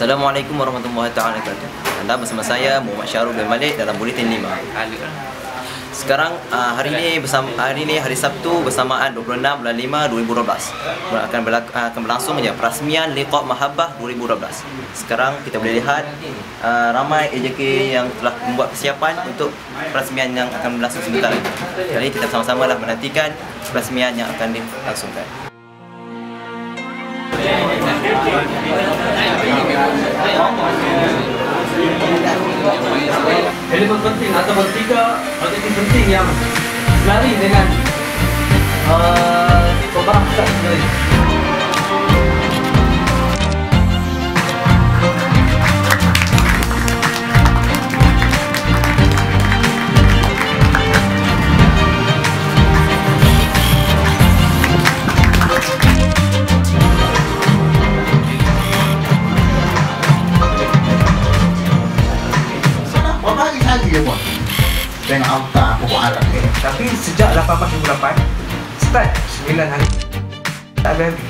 Assalamualaikum warahmatullahi wabarakatuh. Anda bersama saya Muhammad Syarul bin Malik dalam Buletin 5. Sekarang uh, hari ini bersama hari ini hari Sabtu bersamaan 26 bulan 5 2012. Akan berlaku, akan berlangsung ya perasmian Liqa Mahabbah 2012. Sekarang kita boleh lihat uh, ramai AJK yang telah membuat persiapan untuk perasmian yang akan berlangsung sebentar. Jadi kita sama-sama lah menantikan perasmian yang akan dilangsungkan. Elemen penting atau tiga penting yang lari dengan Tengok auta pokok Arab ni. Tapi sejak 1828 Start 9 hari Tak habis habis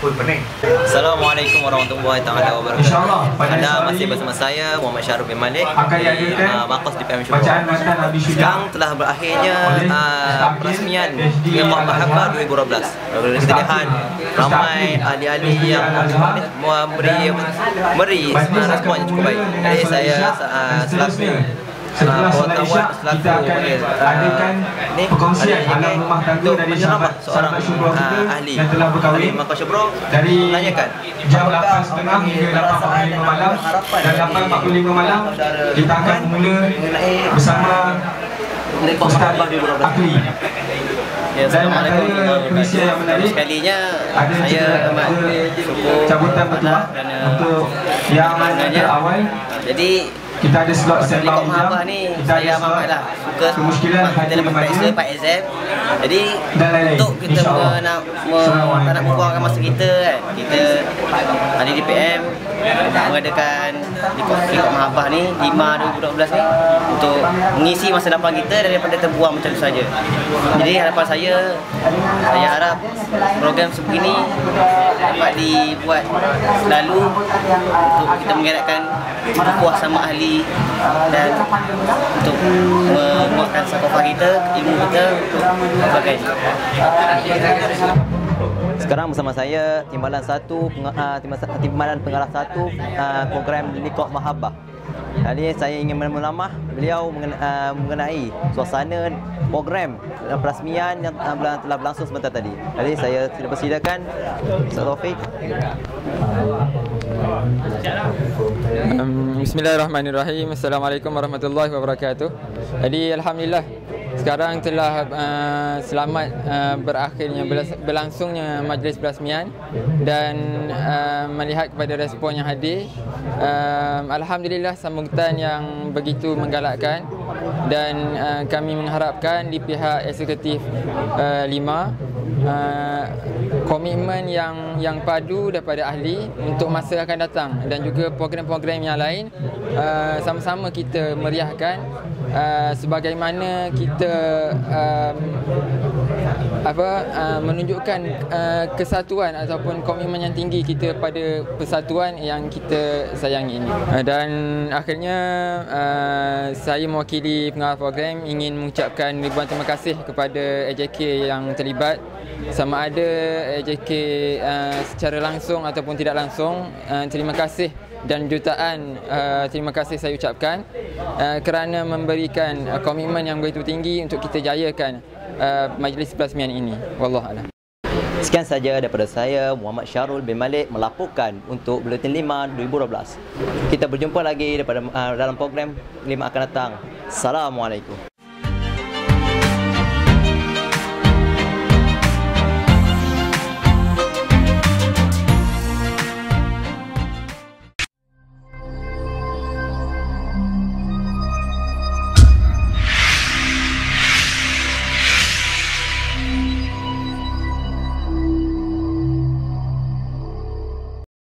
Pun pening Assalamualaikum warahmatullahi taala wabarakatuh. InsyaAllah, Anda masih bersama saya Muhammad Syarul bin Malik Akan di diadakan uh, Markas DPM Bacaan Syurga. matan Nabi Syudah Sekarang telah berakhirnya uh, perasmian Mahabbah Al-Azhar. 2012. Kalau kita ramai ahli-ahli yang memberi uh, respon yang cukup baik. Jadi saya uh, selaku Setelah solat isyak Kita akan adakan Perkongsian ada alam rumah tangga dari sahabat seorang Sahabat syukur kita ahli. Yang telah berkahwin. Syubro Dari jam apakah 8.30 hingga perasaan 8.45 dan malam Dan dari 8.45 malam Kita akan bermula mengenai bersama Ustaz Mahabbah 2012. Akli Ya, Dan warahmatullahi perisian yang menarik, Sekalinya. Ada saya amat ada cabutan kerana untuk yang sebenarnya, awal Jadi kita ada slot Liqa sembang jam. Mahabbah ni kita saya ada slot amat lah. Suka kemuskilan kita dapat remaja periksa Pak exam. Jadi Dan lain-lain. untuk kita nak me, Assalamualaikum. tak nak membuangkan masa kita kan. Kita ada di PM mengadakan Liqa Liqa Mahabbah ni 5 2012 ni untuk mengisi masa lapang kita daripada terbuang macam tu saja jadi harapan saya saya harap program sebegini dapat dibuat selalu untuk kita menggerakkan puas sama ahli dan untuk menguatkan sakofah kita, ilmu kita untuk sebagainya. Sekarang bersama saya Timbalan 1 uh, Timbalan Pengarah 1 uh, program Liqa Mahabbah. Jadi saya ingin melamah beliau uh, mengenai suasana program perasmian yang telah berlangsung sebentar tadi. Jadi saya tidak persilakan Ustaz Taufik. Um, Bismillahirrahmanirrahim. Assalamualaikum warahmatullahi wabarakatuh. Jadi alhamdulillah sekarang telah uh, selamat uh, berakhirnya berlangsungnya majlis perasmian dan uh, melihat kepada respon yang hadir. Um, alhamdulillah sambutan yang begitu menggalakkan dan uh, kami mengharapkan di pihak eksekutif uh, 5 uh, komitmen yang yang padu daripada ahli untuk masa akan datang dan juga program-program yang lain uh, sama-sama kita meriahkan uh, sebagaimana kita um, apa uh, menunjukkan uh, kesatuan ataupun komitmen yang tinggi kita pada persatuan yang kita sayangi ini. Uh, dan akhirnya uh, saya mewakili pengarah program ingin mengucapkan ribuan terima kasih kepada AJK yang terlibat. Sama ada AJK uh, secara langsung ataupun tidak langsung uh, terima kasih dan jutaan uh, terima kasih saya ucapkan uh, kerana memberikan uh, komitmen yang begitu tinggi untuk kita jayakan uh, majlis perasmian ini wallahualam Sekian saja daripada saya Muhammad Syarul bin Malik melaporkan untuk Buletin 5 2012. Kita berjumpa lagi daripada uh, dalam program 5 akan datang. Assalamualaikum.